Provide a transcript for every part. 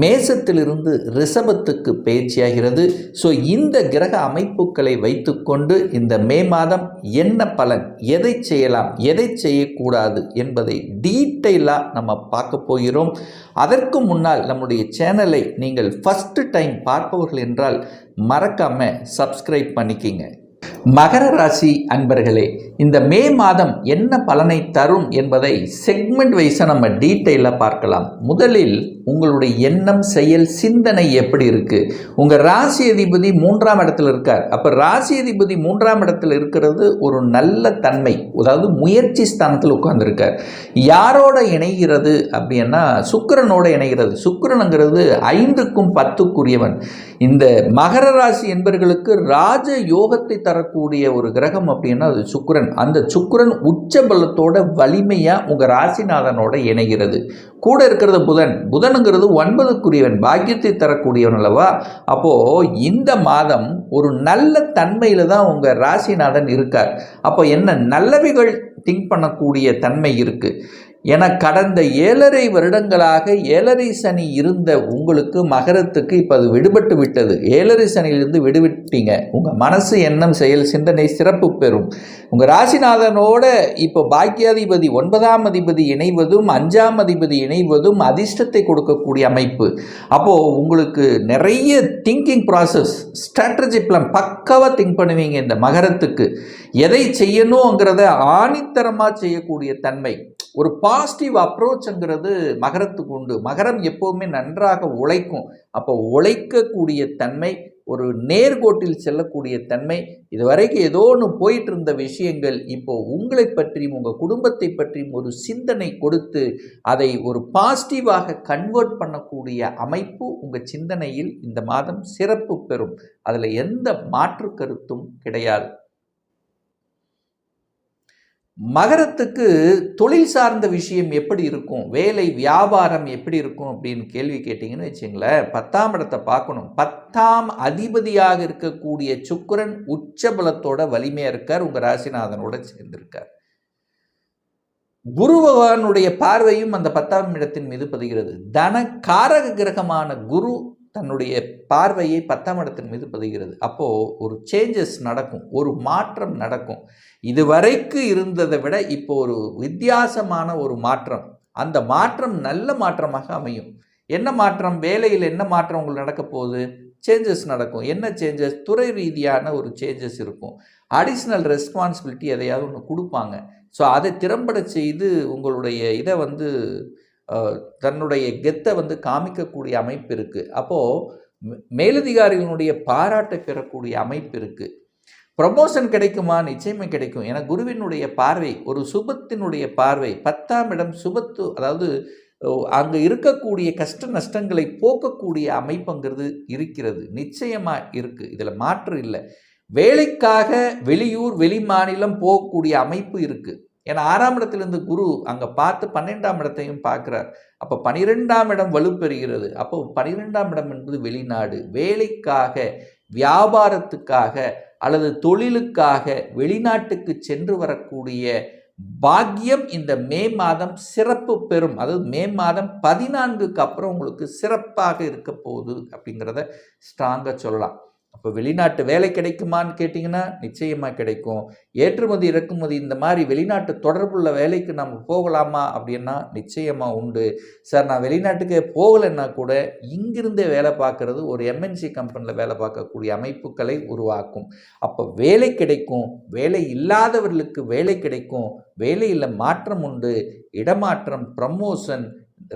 மேசத்திலிருந்து ரிஷபத்துக்கு பயிற்சியாகிறது ஸோ இந்த கிரக அமைப்புகளை வைத்துக்கொண்டு இந்த மே மாதம் என்ன பலன் எதை செய்யலாம் எதை செய்யக்கூடாது என்பதை டீட்டெயிலாக நம்ம பார்க்க போகிறோம். அதற்கு முன்னால் நம்முடைய சேனலை நீங்கள் ஃபஸ்ட்டு டைம் பார்ப்பவர்கள் என்றால் மறக்காமல் சப்ஸ்கிரைப் பண்ணிக்கிங்க. மகர ராசி அன்பர்களே இந்த மே மாதம் என்ன பலனை தரும் என்பதை செக்மெண்ட் வைஸாக நம்ம டீட்டெயிலாக பார்க்கலாம். முதலில் உங்களுடைய எண்ணம் செயல் சிந்தனை எப்படி இருக்குது உங்கள் ராசி அதிபதி மூன்றாம் இடத்துல இருக்கார். அப்போ ராசி அதிபதி மூன்றாம் இடத்துல இருக்கிறது ஒரு நல்ல தன்மை அதாவது முயற்சி ஸ்தானத்தில் உட்கார்ந்துருக்கார். யாரோட இணைகிறது அப்படின்னா சுக்கரனோட இணைகிறது. சுக்கரனுங்கிறது ஐந்துக்கும் பத்துக்குரியவன். இந்த மகர ராசி என்பர்களுக்கு ராஜ யோகத்தை தரக்கூடிய ஒரு கிரகம் அப்படின்னா அது சுக்கரன். அந்த சுக்கரன் உச்ச பலத்தோட வலிமையாக உங்கள் ராசிநாதனோட இணைகிறது. கூட இருக்கிறது புதன். புதனுங்கிறது ஒன்பதுக்குரியவன். பாக்கியத்தை தரக்கூடியவன் அல்லவா? அப்போது இந்த மாதம் ஒரு நல்ல தன்மையில் தான் உங்கள் ராசிநாதன் இருக்கார். அப்போ என்ன? நல்லவைகள் திங்க் பண்ணக்கூடிய தன்மை இருக்குது என கடந்த ஏழரை வருடங்களாக ஏழரை சனி இருந்த உங்களுக்கு மகரத்துக்கு இப்போ அது விடுபட்டு விட்டது. ஏழரை சனியிலிருந்து விடுவிட்டீங்க. உங்கள் மனசு எண்ணம் செயல் சிந்தனை சிறப்பு பெறும். உங்கள் ராசிநாதனோட இப்போ பாக்கியாதிபதி ஒன்பதாம் அதிபதி இணைவதும் அஞ்சாம் அதிபதி இணைவதும் அதிர்ஷ்டத்தை கொடுக்கக்கூடிய அமைப்பு. அப்போது உங்களுக்கு நிறைய திங்கிங் ப்ராசஸ் ஸ்ட்ராட்டஜி பிளான் பக்காவாக திங்க் பண்ணுவீங்க இந்த மகரத்துக்கு. எதை செய்யணுங்கிறத ஆணித்தரமாக செய்யக்கூடிய தன்மை. ஒரு பா பாசிட்டிவ் அப்ரோச்ங்கிறது மகரத்துக்கு உண்டு. மகரம் எப்போவுமே நன்றாக உழைக்கும். அப்போ உழைக்கக்கூடிய தன்மை ஒரு நேர்கோட்டில் செல்லக்கூடிய தன்மை இதுவரைக்கும் ஏதோ ஒன்று போயிட்டு இருந்த விஷயங்கள் இப்போ உங்களை பற்றியும் உங்கள் குடும்பத்தை பற்றியும் ஒரு சிந்தனை கொடுத்து அதை ஒரு பாசிட்டிவாக கன்வெர்ட் பண்ணக்கூடிய அமைப்பு உங்கள் சிந்தனையில் இந்த மாதம் சிறப்பு பெறும். அதில் எந்த மாற்று கருத்தும் கிடையாது. மகரத்துக்கு தொழில் சார்ந்த விஷயம் எப்படி இருக்கும்? வேலை வியாபாரம் எப்படி இருக்கும் அப்படின்னு கேள்வி கேட்டிங்கன்னு வச்சுங்களேன் பத்தாம் இடத்தை பார்க்கணும். பத்தாம் அதிபதியாக இருக்கக்கூடிய சுக்கரன் உச்சபலத்தோட வலிமையாக இருக்கார். உங்கள் ராசிநாதனோட சேர்ந்திருக்கார். குரு பகவானுடைய பார்வையும் அந்த பத்தாம் இடத்தின் மீது பதிகிறது. தன காரக கிரகமான குரு தன்னுடைய பார்வையை பத்தாம் இடத்தின் மீது பதிகிறது. அப்போது ஒரு சேஞ்சஸ் நடக்கும் ஒரு மாற்றம் நடக்கும். இதுவரைக்கு இருந்ததை விட இப்போ ஒரு வித்தியாசமான ஒரு மாற்றம். அந்த மாற்றம் நல்ல மாற்றமாக அமையும். என்ன மாற்றம்? வேலையில் என்ன மாற்றம் உங்களுக்கு நடக்க போகுது? சேஞ்சஸ் நடக்கும். என்ன சேஞ்சஸ் துறை ரீதியான ஒரு சேஞ்சஸ் இருக்கும். அடிஷ்னல் ரெஸ்பான்சிபிலிட்டி எதையாவது ஒன்று கொடுப்பாங்க. ஸோ அதை திறம்பட செய்து உங்களுடைய இதை வந்து தன்னுடைய கெத்தை வந்து காமிக்கக்கூடிய அமைப்பு இருக்குது அப்போது மேலதிகாரிகளுடைய பாராட்டை பெறக்கூடிய அமைப்பு இருக்குது ப்ரமோஷன் கிடைக்குமா? நிச்சயமே கிடைக்கும். ஏன்னா குருவினுடைய பார்வை ஒரு சுபத்தினுடைய பார்வை பத்தாம் இடம் சுபத்து அதாவது அங்கே இருக்கக்கூடிய கஷ்ட நஷ்டங்களை போக்கக்கூடிய அமைப்புங்கிறது இருக்கிறது. நிச்சயமாக இருக்குது இதில் மாற்று இல்லை. வேலைக்காக வெளியூர் வெளி மாநிலம் போகக்கூடிய அமைப்பு இருக்குது ஏன்னா ஆறாம் இடத்துலேருந்து குரு அங்கே பார்த்து பன்னெண்டாம் இடத்தையும் பார்க்குறார். அப்போ பனிரெண்டாம் இடம் வலுப்பெறுகிறது. அப்போ பனிரெண்டாம் இடம் என்பது வெளிநாடு. வேலைக்காக வியாபாரத்துக்காக அல்லது தொழிலுக்காக வெளிநாட்டுக்கு சென்று வரக்கூடிய பாக்கியம் இந்த மே மாதம் சிறப்பு பெறும். அதாவது மே மாதம் பதினான்குக்கு அப்புறம் உங்களுக்கு சிறப்பாக இருக்க போகுது அப்படிங்கிறத ஸ்ட்ராங்காக சொல்லலாம். அப்போ வெளிநாட்டு வேலை கிடைக்குமான்னு கேட்டிங்கன்னா நிச்சயமாக கிடைக்கும். ஏற்றுமதி இறக்குமதி இந்த மாதிரி வெளிநாட்டு தொடர்புள்ள வேலைக்கு நம்ம போகலாமா அப்படின்னா நிச்சயமாக உண்டு. சார் நான் வெளிநாட்டுக்கே போகலைன்னா கூட இங்கிருந்தே வேலை பார்க்குறது ஒரு எம்என்சி கம்பெனியில் வேலை பார்க்கக்கூடிய அமைப்புகளை உருவாக்கும். அப்போ வேலை கிடைக்கும். வேலை இல்லாதவர்களுக்கு வேலை கிடைக்கும். வேலையில் மாற்றம் உண்டு. இடமாற்றம் ப்ரமோஷன்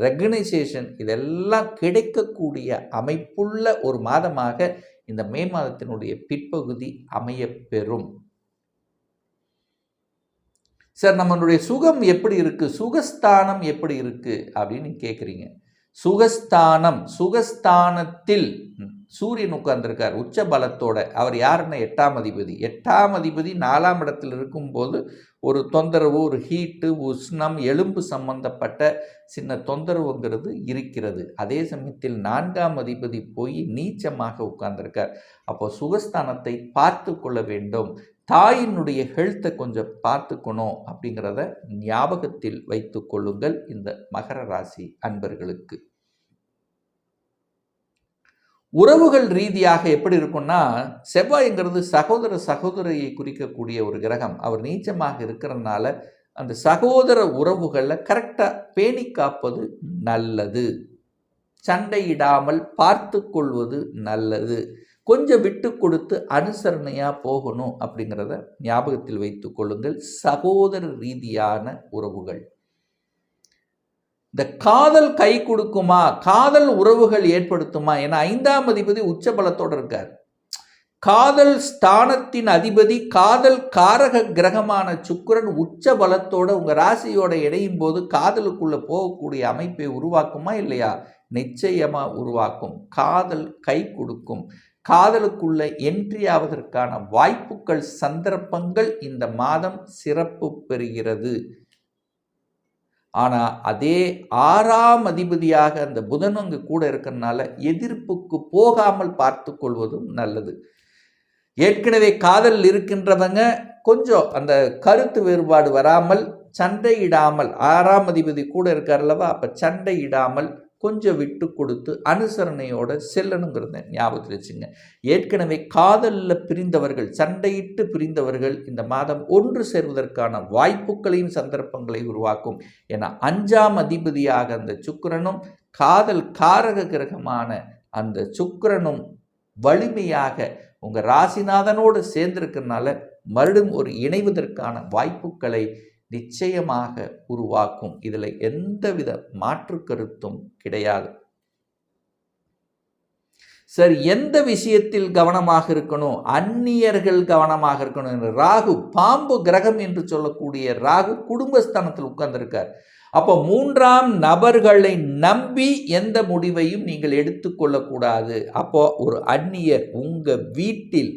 ரெகனைசேஷன் இதெல்லாம் கிடைக்கக்கூடிய அமைப்புள்ள ஒரு மாதமாக இந்த மே மாதத்தினுடைய பிற்பகுதி அமையப்பெறும். சார் நம்மளுடைய சுகம் எப்படி இருக்கு? சுகஸ்தானம் எப்படி இருக்கு? அப்படின்னு கேட்குறீங்க சுகஸ்தானம் சுகஸ்தானத்தில் சூரியன் உட்கார்ந்துருக்கார். உச்ச பலத்தோட அவர் யாருன்னா எட்டாம் அதிபதி. எட்டாம் அதிபதி நாலாம் இடத்தில் இருக்கும்போது ஒரு தொந்தரவு ஒரு ஹீட்டு உஷ்ணம் எலும்பு சம்பந்தப்பட்ட சின்ன தொந்தரவுங்கிறது இருக்கிறது. அதே சமயத்தில் நான்காம் அதிபதி போய் நீச்சமாக உட்கார்ந்துருக்கார். அப்போ சுகஸ்தானத்தை பார்த்து கொள்ள வேண்டும். தாயினுடைய ஹெல்த்தை கொஞ்சம் பார்த்துக்கணும் அப்படிங்கிறத ஞாபகத்தில் வைத்து கொள்ளுங்கள் இந்த மகர ராசி அன்பர்களுக்கு. உறவுகள் ரீதியாக எப்படி இருக்கும்னா செவ்வாய்ங்கிறது சகோதர சகோதரியை குறிக்கக்கூடிய ஒரு கிரகம். அவர் நீச்சமாக இருக்கிறதுனால அந்த சகோதர உறவுகளை கரெக்டாக பேணி காப்பது நல்லது. சண்டையிடாமல் பார்த்து கொள்வது நல்லது. கொஞ்சம் விட்டு கொடுத்து அனுசரணையாக போகணும் அப்படிங்கிறத ஞாபகத்தில் வைத்து கொள்ளுங்கள். சகோதர ரீதியான உறவுகள். இந்த காதல் கை கொடுக்குமா காதல் உறவுகள் ஏற்படுத்துமா ஏன்னா ஐந்தாம் அதிபதி உச்ச பலத்தோடு இருக்கார். காதல் ஸ்தானத்தின் அதிபதி காதல் காரக கிரகமான சுக்கரன் உச்ச பலத்தோட உங்கள் ராசியோட இணையும் போது காதலுக்குள்ளே போகக்கூடிய அமைப்பை உருவாக்குமா இல்லையா? நிச்சயமாக உருவாக்கும். காதல் கை கொடுக்கும். காதலுக்குள்ள என்ட்ரி ஆவதற்கான வாய்ப்புகள் சந்தர்ப்பங்கள் இந்த மாதம் சிறப்பு பெறுகிறது. ஆனால் அதே ஆறாம் அதிபதியாக அந்த புதன் அங்கு கூட இருக்கிறதுனால எதிர்ப்புக்கு போகாமல் பார்த்து கொள்வதும் நல்லது. ஏற்கனவே காதல் இருக்கின்றவங்க கொஞ்சம் அந்த கருத்து வேறுபாடு வராமல் சண்டையிடாமல் ஆறாம் அதிபதி கூட இருக்கார்லவா அப்போ சண்டையிடாமல் கொஞ்சம் விட்டு கொடுத்து அனுசரணையோட செல்லணுங்கிறத ஞாபகத்தில் வச்சுங்க. ஏற்கனவே காதலில் பிரிந்தவர்கள் சண்டையிட்டு பிரிந்தவர்கள் இந்த மாதம் ஒன்று சேர்வதற்கான வாய்ப்புகளையும் சந்தர்ப்பங்களை உருவாக்கும். ஏன்னா அஞ்சாம் அதிபதியாக அந்த சுக்கரனும் காதல் காரக கிரகமான அந்த சுக்கரனும் வலிமையாக உங்கள் ராசிநாதனோடு சேர்ந்திருக்கிறதுனால மறுபடியும் ஒரு இணைவதற்கான வாய்ப்புகளை நிச்சயமாக உருவாக்கும். இதில் எந்தவித மாற்று கருத்தும் கிடையாது. சரி எந்த விஷயத்தில் கவனமாக இருக்கணும்? அந்நியர்கள் கவனமாக இருக்கணும் என்று. ராகு பாம்பு கிரகம் என்று சொல்லக்கூடிய ராகு குடும்பஸ்தானத்தில் உட்கார்ந்திருக்கார். அப்போ மூன்றாம் நபர்களை நம்பி எந்த முடிவையும் நீங்கள் எடுத்துக்கொள்ளக்கூடாது. அப்போ ஒரு அந்நியர் உங்கள் வீட்டில்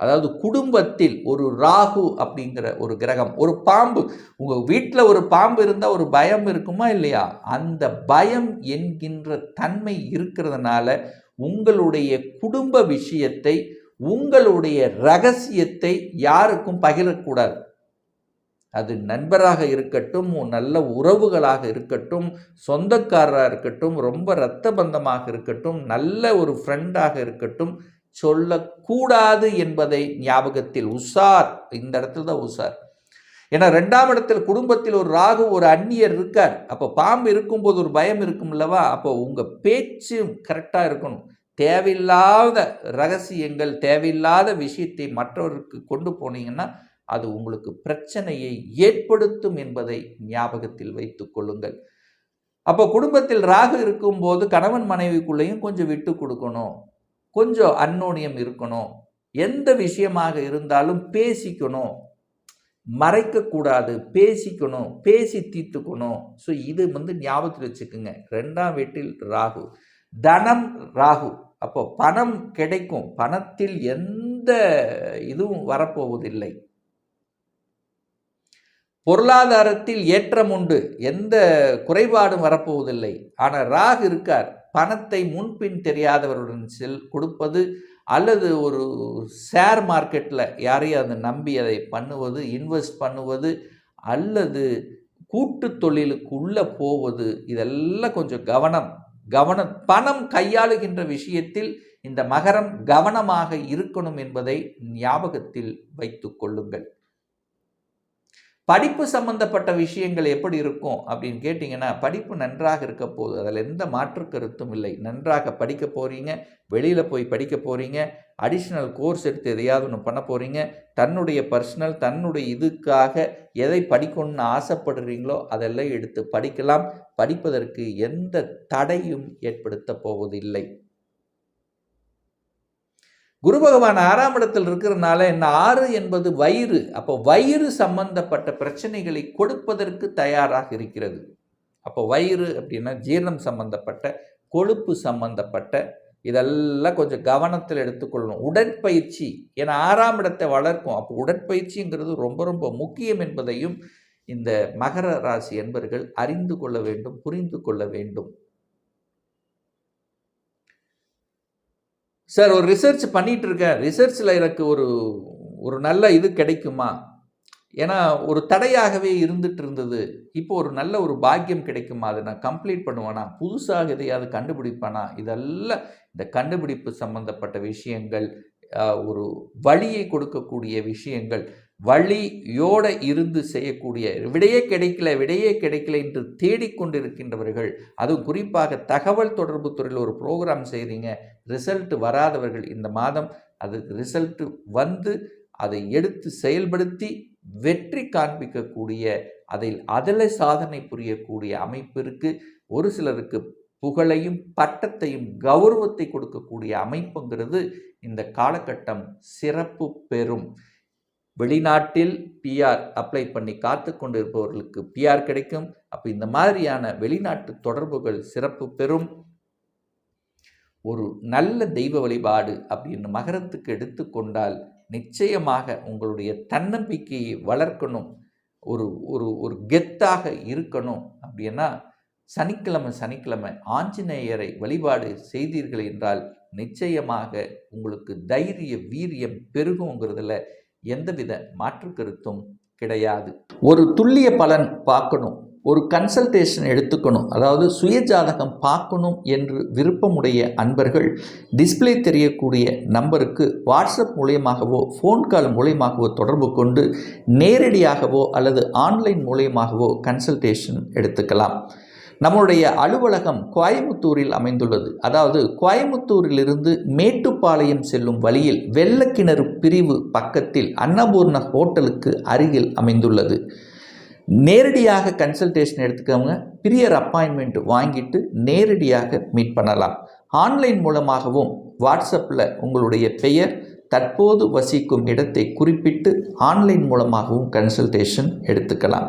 அதாவது குடும்பத்தில் ஒரு ராகு அப்படிங்கிற ஒரு கிரகம் ஒரு பாம்பு. உங்கள் வீட்டில் ஒரு பாம்பு இருந்தால் ஒரு பயம் இருக்குமா இல்லையா? அந்த பயம் என்கின்ற தன்மை இருக்கிறதுனால உங்களுடைய குடும்ப விஷயத்தை உங்களுடைய ரகசியத்தை யாருக்கும் பகிரக்கூடாது. அது நண்பராக இருக்கட்டும் நல்ல உறவுகளாக இருக்கட்டும் சொந்தக்காரராக இருக்கட்டும் ரொம்ப இரத்த பந்தமாக இருக்கட்டும் நல்ல ஒரு ஃப்ரெண்டாக இருக்கட்டும் சொல்லக்கூடாது என்பதை ஞாபகத்தில் உஷார் இந்த இடத்துல தான் உஷார் ஏன்னா ரெண்டாம் இடத்தில் குடும்பத்தில் ஒரு ராகு ஒரு அந்நியர் இருக்கார். அப்போ பாம்பு இருக்கும்போது ஒரு பயம் இருக்கும் இல்லவா அப்போ உங்கள் பேச்சும் கரெக்டாக இருக்கணும். தேவையில்லாத ரகசியங்கள் தேவையில்லாத விஷயத்தை மற்றவருக்கு கொண்டு போனீங்கன்னா அது உங்களுக்கு பிரச்சனையை ஏற்படுத்தும் என்பதை ஞாபகத்தில் வைத்து கொள்ளுங்கள். அப்போ குடும்பத்தில் ராகு இருக்கும்போது கணவன் மனைவிக்குள்ளேயும் கொஞ்சம் விட்டு கொடுக்கணும். கொஞ்சம் அன்னோனியம் இருக்கணும். எந்த விஷயமாக இருந்தாலும் பேசிக்கணும். மறைக்கக்கூடாது பேசிக்கணும் பேசி தீர்த்துக்கணும். ஸோ இது வந்து ஞாபகத்தில் வச்சுக்கோங்க. ரெண்டாம் வீட்டில் ராகு. தனம் ராகு. அப்போ பணம் கிடைக்கும். பணத்தில் எந்த இதுவும் வரப்போவதில்லை. பொருளாதாரத்தில் ஏற்றம் உண்டு. எந்த குறைபாடும் வரப்போவதில்லை. ஆனால் ராகு இருக்கார். பணத்தை முன்பின் தெரியாதவர்களுடன் செல் கொடுப்பது அல்லது ஒரு ஷேர் மார்க்கெட்டில் யாரையும் அதை நம்பி அதை பண்ணுவது இன்வெஸ்ட் பண்ணுவது அல்லது கூட்டு தொழிலுக்கு உள்ளே போவது இதெல்லாம் கொஞ்சம் கவனம். கவனம் பணம் கையாளுகின்ற விஷயத்தில் இந்த மகரம் கவனமாக இருக்கணும் என்பதை ஞாபகத்தில் வைத்து கொள்ளுங்கள். படிப்பு சம்பந்தப்பட்ட விஷயங்கள் எப்படி இருக்கும் அப்படின்னு கேட்டிங்கன்னா படிப்பு நன்றாக இருக்க போகுது அதில் எந்த மாற்று கருத்தும் இல்லை. நன்றாக படிக்க போகிறீங்க வெளியில் போய் படிக்க போகிறீங்க அடிஷ்னல் கோர்ஸ் எடுத்து எதையாவது ஒன்று பண்ண போகிறீங்க தன்னுடைய பர்சனல் தன்னுடைய இதுக்காக எதை படிக்கணும்னு ஆசைப்படுறீங்களோ அதெல்லாம் எடுத்து படிக்கலாம். படிப்பதற்கு எந்த தடையும் ஏற்படுத்த போவதில்லை. குரு பகவான் ஆறாம் இடத்தில் இருக்கிறதுனால என்ன? ஆறு என்பது வயிறு. அப்போ வயிறு சம்பந்தப்பட்ட பிரச்சனைகளை கொடுப்பதற்கு தயாராக இருக்கிறது. அப்போ வயிறு அப்படின்னா ஜீரணம் சம்பந்தப்பட்ட கொழுப்பு சம்பந்தப்பட்ட இதெல்லாம் கொஞ்சம் கவனத்தில் எடுத்துக்கொள்ளணும். உடற்பயிற்சி. ஏன்னா ஆறாம் இடத்தை வளர்க்கும் அப்போ உடற்பயிற்சிங்கிறது ரொம்ப ரொம்ப முக்கியம் என்பதையும் இந்த மகர ராசி என்பர்கள் அறிந்து கொள்ள வேண்டும் புரிந்து கொள்ள வேண்டும். சார் ஒரு ரிசர்ச் பண்ணிகிட்டு இருக்கேன் ரிசர்ச்சில் எனக்கு ஒரு ஒரு நல்ல இது கிடைக்குமா? ஏன்னா ஒரு தடையாகவே இருந்துட்டு இருந்தது இப்போ ஒரு நல்ல ஒரு பாக்கியம் கிடைக்குமா? அதை நான் கம்ப்ளீட் பண்ணுவேனா? புதுசாக எதையாவது கண்டுபிடிப்பானா? இதெல்லாம் இந்த கண்டுபிடிப்பு சம்பந்தப்பட்ட விஷயங்கள் ஒரு வழியை கொடுக்கக்கூடிய விஷயங்கள் வழியோடு இருந்து செய்யக்கூடிய விடையே கிடைக்கல விடையே கிடைக்கல என்று தேடிக்கொண்டிருக்கின்றவர்கள் அதுவும் குறிப்பாக தகவல் தொடர்பு துறையில் ஒரு ப்ரோக்ராம் செய்கிறீங்க ரிசல்ட் வராதவர்கள் இந்த மாதம் அது ரிசல்ட் வந்து அதை எடுத்து செயல்படுத்தி வெற்றி காண்பிக்கக்கூடிய அதில் அதில் சாதனை புரியக்கூடிய அமைப்பிற்கு ஒரு சிலருக்கு புகழையும் பட்டத்தையும் கௌரவத்தை கொடுக்கக்கூடிய அமைப்புங்கிறது இந்த காலகட்டம் சிறப்பு பெறும். வெளிநாட்டில் பிஆர் அப்ளை பண்ணி காத்து கொண்டிருப்பவர்களுக்கு பிஆர் கிடைக்கும். அப்போ இந்த மாதிரியான வெளிநாட்டு தொடர்புகள் சிறப்பு பெறும். ஒரு நல்ல தெய்வ வழிபாடு அப்படின்னு மகரத்துக்கு எடுத்துக்கொண்டால் நிச்சயமாக உங்களுடைய தன்னம்பிக்கையை வளர்க்கணும். ஒரு ஒரு ஒரு கெத்தாக இருக்கணும் அப்படின்னா சனிக்கிழமை சனிக்கிழமை ஆஞ்சநேயரை வழிபாடு செய்தீர்கள் என்றால் நிச்சயமாக உங்களுக்கு தைரிய வீரியம் பெருகுங்கிறதுல எந்தவித மாற்று கருத்தும் கிடையாது. ஒரு துல்லிய பலன் பார்க்கணும். ஒரு கன்சல்டேஷன் எடுத்துக்கணும். அதாவது சுயஜாதகம் பார்க்கணும் என்று விருப்பமுடைய அன்பர்கள் டிஸ்ப்ளே தெரியக்கூடிய நம்பருக்கு வாட்ஸ்அப் மூலியமாகவோ ஃபோன் கால் மூலியமாகவோ தொடர்பு கொண்டு நேரடியாகவோ அல்லது ஆன்லைன் மூலியமாகவோ கன்சல்டேஷன் எடுத்துக்கலாம். நம்முடைய அலுவலகம் கோயமுத்தூரில் அமைந்துள்ளது. அதாவது கோயமுத்தூரிலிருந்து மேட்டுப்பாளையம் செல்லும் வழியில் வெள்ளக்கிணறு பிரிவு பக்கத்தில் அன்னபூர்ண ஹோட்டலுக்கு அருகில் அமைந்துள்ளது. நேரடியாக கன்சல்டேஷன் எடுத்துக்கவங்க பிரியர் அப்பாயின்மெண்ட் வாங்கிட்டு நேரடியாக மீட் பண்ணலாம். ஆன்லைன் மூலமாகவும் வாட்ஸ்அப்பில் உங்களுடைய பெயர் தற்போது வசிக்கும் இடத்தை குறிப்பிட்டு ஆன்லைன் மூலமாகவும் கன்சல்டேஷன் எடுத்துக்கலாம்.